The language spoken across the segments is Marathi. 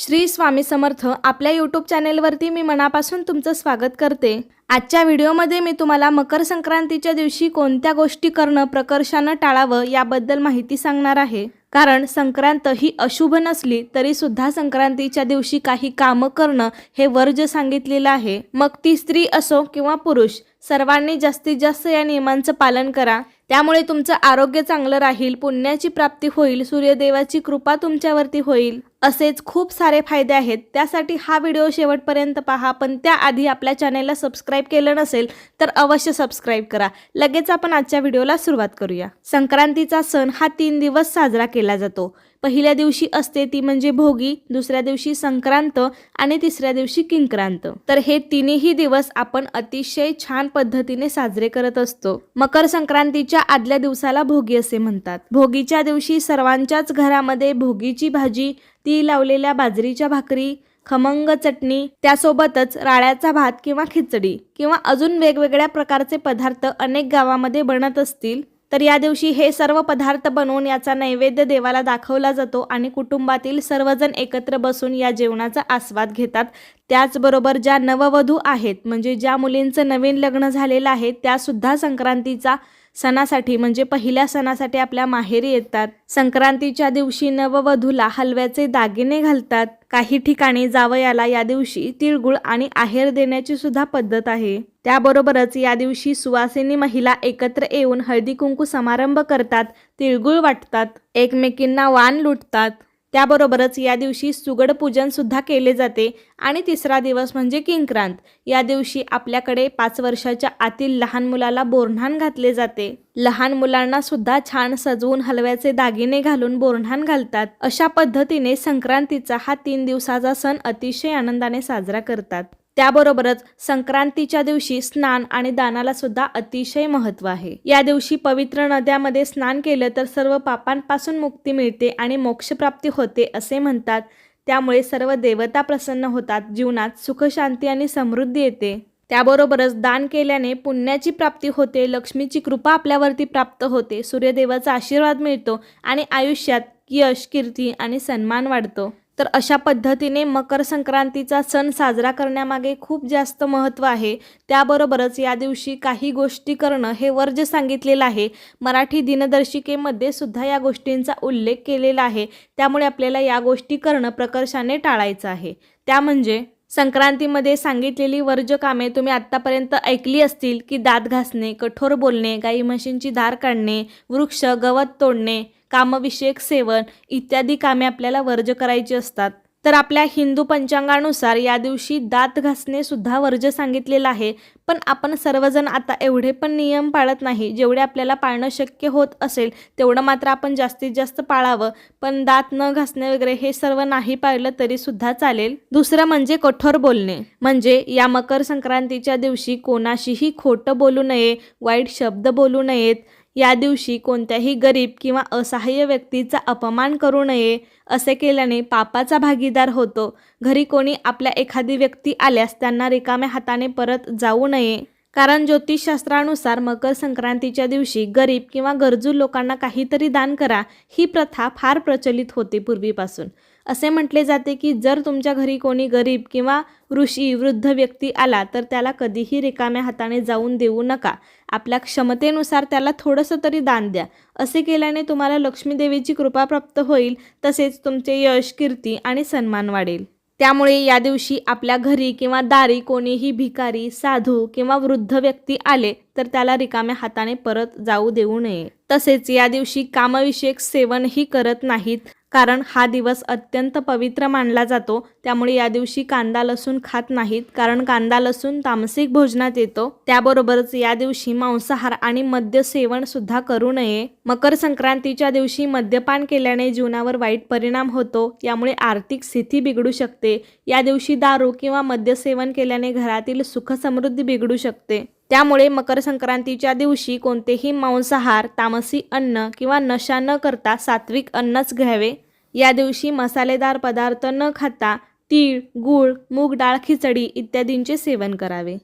श्री स्वामी समर्थ आपल्या यूट्यूब चॅनेलवरती मी मनापासून तुमचं स्वागत करते. आजच्या व्हिडिओमध्ये मी तुम्हाला मकर संक्रांतीच्या दिवशी कोणत्या गोष्टी करणं प्रकर्षानं टाळावं याबद्दल माहिती सांगणार आहे. कारण संक्रांत ही अशुभ नसली तरी सुद्धा संक्रांतीच्या दिवशी काही कामं करणं हे वर्ज सांगितलेलं आहे. मग ती स्त्री असो किंवा पुरुष सर्वांनी जास्तीत जास्त या नियमांचं पालन करा. त्यामुळे तुमचं आरोग्य चांगलं राहील पुण्याची प्राप्ती होईल सूर्यदेवाची कृपा तुमच्यावरती होईल असेच खूप सारे फायदे आहेत. त्यासाठी हा व्हिडिओ शेवटपर्यंत पहा पण त्याआधी आपल्या चॅनेलला सबस्क्राईब केलं नसेल तर अवश्य सबस्क्राईब करा. लगेच आपण आजच्या व्हिडिओला सुरुवात करूया. संक्रांतीचा सण हा तीन दिवस साजरा केला जातो. पहिल्या दिवशी असते ती म्हणजे भोगी दुसऱ्या दिवशी संक्रांत आणि तिसऱ्या दिवशी किंक्रांत. तर हे तिन्ही दिवस आपण अतिशय छान पद्धतीने साजरे करत असतो. मकर संक्रांतीच्या आदल्या दिवसाला भोगी असे म्हणतात. भोगीच्या दिवशी सर्वांच्याच घरामध्ये भोगीची भाजी ती लावलेल्या बाजरीच्या भाकरी खमंग चटणी त्यासोबतच राळ्याचा भात किंवा खिचडी किंवा अजून वेगवेगळ्या प्रकारचे पदार्थ अनेक गावामध्ये बनत असतील. तर या दिवशी हे सर्व पदार्थ बनवून याचा नैवेद्य देवाला दाखवला जातो आणि कुटुंबातील सर्वजण एकत्र बसून या जेवणाचा आस्वाद घेतात. त्याचबरोबर ज्या नववधू आहेत म्हणजे ज्या मुलींचं नवीन लग्न झालेलं आहे त्यासुद्धा संक्रांतीचा सणासाठी म्हणजे पहिल्या सणासाठी आपल्या माहेरी येतात. संक्रांतीच्या दिवशी नववधूला हलव्याचे दागिने घालतात. काही ठिकाणी जावयाला या दिवशी तिळगुळ आणि आहेर देण्याची सुद्धा पद्धत आहे. त्याबरोबरच या दिवशी सुवासिनी महिला एकत्र येऊन हळदी कुंकू समारंभ करतात तिळगुळ वाटतात एकमेकींना वाण लुटतात. त्याबरोबरच या दिवशी सुगड पूजन सुद्धा केले जाते. आणि तिसरा दिवस म्हणजे किंक्रांत. या दिवशी आपल्याकडे पाच वर्षाच्या आतील लहान मुलाला बोरन्हाण घातले जाते. लहान मुलांना सुद्धा छान सजवून हलव्याचे दागिने घालून बोरन्हाण घालतात. अशा पद्धतीने संक्रांतीचा हा तीन दिवसाचा सण अतिशय आनंदाने साजरा करतात. त्याबरोबरच संक्रांतीच्या दिवशी स्नान आणि दानाला सुद्धा अतिशय महत्त्व आहे. या दिवशी पवित्र नद्यामध्ये स्नान केलं तर सर्व पापांपासून मुक्ती मिळते आणि मोक्षप्राप्ती होते असे म्हणतात. त्यामुळे सर्व देवता प्रसन्न होतात जीवनात सुख शांती आणि समृद्धी येते. त्याबरोबरच दान केल्याने पुण्याची प्राप्ती होते लक्ष्मीची कृपा आपल्यावरती प्राप्त होते सूर्यदेवाचा आशीर्वाद मिळतो आणि आयुष्यात यश कीर्ती आणि सन्मान वाढतो. तर अशा पद्धतीने मकर संक्रांतीचा सण साजरा करण्यामागे खूप जास्त महत्त्व आहे. त्याबरोबरच या दिवशी काही गोष्टी करणं हे वर्ज सांगितलेलं आहे. मराठी दिनदर्शिकेमध्ये सुद्धा या गोष्टींचा उल्लेख केलेला आहे. त्यामुळे आपल्याला या गोष्टी करणं प्रकर्षाने टाळायचं आहे. त्या म्हणजे संक्रांतीमध्ये सांगितलेली वर्ज्य कामे तुम्ही आत्तापर्यंत ऐकली असतील की दात घासणे कठोर बोलणे गाई म्हशींची धार काढणे वृक्ष गवत तोडणे कामविषयक सेवन इत्यादी कामे आपल्याला वर्ज करायची असतात. तर आपल्या हिंदू पंचांगानुसार या दिवशी दात घासणे सुद्धा वर्ज सांगितलेलं आहे. पण आपण सर्वजण आता एवढे पण नियम पाळत नाही जेवढे आपल्याला पाळणं शक्य होत असेल तेवढं मात्र आपण जास्तीत जास्त पाळावं. पण दात न घासणे वगैरे हे सर्व नाही पाळलं तरी सुद्धा चालेल. दुसरं म्हणजे कठोर बोलणे. म्हणजे या मकर संक्रांतीच्या दिवशी कोणाशीही खोटं बोलू नये वाईट शब्द बोलू नयेत. या दिवशी कोणत्याही गरीब किंवा असहाय्य व्यक्तीचा अपमान करू नये असे केल्याने पापाचा भागीदार होतो. घरी कोणी आपल्या एखादी व्यक्ती आल्यास त्यांना रिकाम्या हाताने परत जाऊ नये. कारण ज्योतिषशास्त्रानुसार मकर संक्रांतीच्या दिवशी गरीब किंवा गरजू लोकांना काहीतरी दान करा ही प्रथा फार प्रचलित होती पूर्वीपासून. असे म्हटले जाते की जर तुमच्या घरी कोणी गरीब किंवा ऋषी वृद्ध व्यक्ती आला तर त्याला कधीही रिकाम्या हाताने जाऊन देऊ नका. आपल्या क्षमतेनुसार त्याला थोडंसं तरी दान द्या. असे केल्याने तुम्हाला लक्ष्मी देवीची कृपा प्राप्त होईल तसेच तुमचे यश कीर्ती आणि सन्मान वाढेल. त्यामुळे या दिवशी आपल्या घरी किंवा दारी कोणीही भिकारी साधू किंवा वृद्ध व्यक्ती आले तर त्याला रिकाम्या हाताने परत जाऊ देऊ नये. तसेच या दिवशी कामविषयक सेवनही करत नाहीत कारण हा दिवस अत्यंत पवित्र मानला जातो त्यामुळे या दिवशी कांदा लसूण खात नाहीत. कारण कांदा लसूण तामसिक भोजनात येतो. त्याबरोबरच या दिवशी मांसाहार आणि मद्य सेवन सुद्धा करू नये. मकर संक्रांतीच्या दिवशी मद्यपान केल्याने जीवनावर वाईट परिणाम होतो. यामुळे आर्थिक स्थिती बिघडू शकते. या दिवशी दारू किंवा मद्यसेवन केल्याने घरातील सुखसमृद्धी बिघडू शकते. त्यामुळे मकर संक्रांतीच्या दिवशी कोणतेही मांसाहार तामसी अन्न किंवा नशा न करता सात्विक अन्नच घ्यावे. या दिवशी मसालेदार पदार्थ न खाता तीळ गूळ मूग डाळ खिचडी इत्यादींचे सेवन करावे.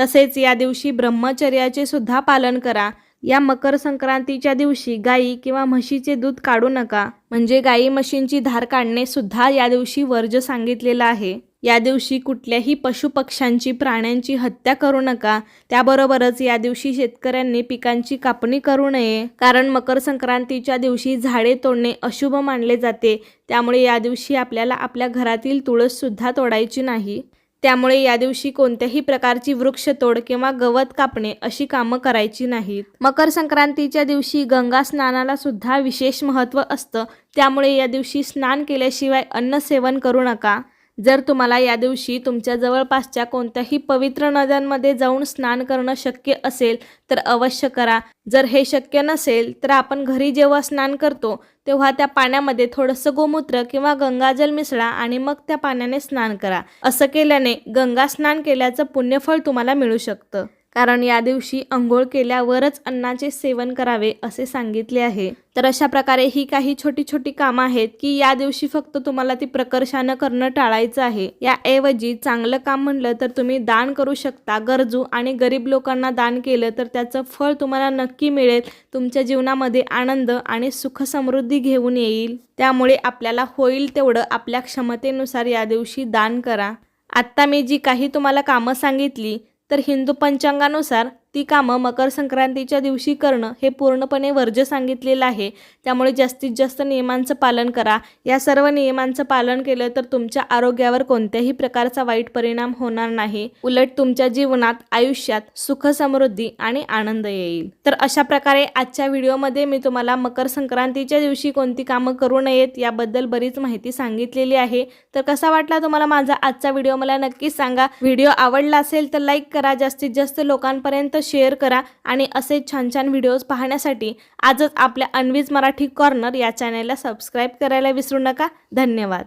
तसेच या दिवशी ब्रह्मचर्याचे सुद्धा पालन करा. या मकर संक्रांतीच्या दिवशी गाई किंवा म्हशीचे दूध काढू नका. म्हणजे गाई म्हशींची धार काढणे सुद्धा या दिवशी वर्ज सांगितलेलं आहे. या दिवशी कुठल्याही पशुपक्ष्यांची प्राण्यांची हत्या करू नका. त्याबरोबरच या दिवशी शेतकऱ्यांनी पिकांची कापणी करू नये. कारण मकर संक्रांतीच्या दिवशी झाडे तोडणे अशुभ मानले जाते. त्यामुळे या दिवशी आपल्याला आपल्या घरातील तुळस सुद्धा तोडायची नाही. त्यामुळे या दिवशी कोणत्याही प्रकारची वृक्षतोड किंवा गवत कापणे अशी कामं करायची नाहीत. मकर संक्रांतीच्या दिवशी गंगा स्नानाला सुद्धा विशेष महत्त्व असतं. त्यामुळे या दिवशी स्नान केल्याशिवाय अन्न सेवन करू नका. जर तुम्हाला या दिवशी तुमच्या जवळपासच्या कोणत्याही पवित्र नद्यांमध्ये जाऊन स्नान करणं शक्य असेल तर अवश्य करा. जर हे शक्य नसेल तर आपण घरी जेव्हा स्नान करतो तेव्हा त्या पाण्यामध्ये थोडंसं गोमूत्र किंवा गंगाजल मिसळा आणि मग त्या पाण्याने स्नान करा. असं केल्याने गंगा स्नान केल्याचं पुण्यफळ तुम्हाला मिळू शकतं. कारण या दिवशी अंघोळ केल्यावरच अन्नाचे सेवन करावे असे सांगितले आहे. तर अशा प्रकारे ही काही छोटी छोटी कामं आहेत की या दिवशी फक्त तुम्हाला ती प्रकर्षानं करणं टाळायचं आहे. याऐवजी चांगलं काम म्हणलं तर तुम्ही दान करू शकता. गरजू आणि गरीब लोकांना दान केलं तर त्याचं फळ तुम्हाला नक्की मिळेल. तुमच्या जीवनामध्ये आनंद आणि सुख समृद्धी घेऊन येईल. त्यामुळे आपल्याला होईल तेवढं आपल्या क्षमतेनुसार या दिवशी दान करा. आत्ता मी जी काही तुम्हाला कामं सांगितली तर हिंदू पंचांगानुसार ती कामं मकर संक्रांतीच्या दिवशी करणं हे पूर्णपणे वर्ज सांगितलेलं आहे. त्यामुळे जास्तीत जास्त नियमांचं पालन करा. या सर्व नियमांचं पालन केलं तर तुमच्या आरोग्यावर कोणत्याही प्रकारचा वाईट परिणाम होणार नाही. उलट तुमच्या जीवनात आयुष्यात सुख समृद्धी आणि आनंद येईल. तर अशा प्रकारे आजच्या व्हिडिओमध्ये मी तुम्हाला मकर संक्रांतीच्या दिवशी कोणती कामं करू नयेत याबद्दल बरीच माहिती सांगितलेली आहे. तर कसा वाटला तुम्हाला माझा आजचा व्हिडिओ मला नक्कीच सांगा. व्हिडिओ आवडला असेल तर लाईक करा. जास्तीत जास्त लोकांपर्यंत शेअर करा आणि असे छान छान व्हिडिओज पाहण्यासाठी आजच आपल्या अनवीज मराठी कॉर्नर या चॅनेलला सबस्क्राईब करायला विसरू नका. धन्यवाद.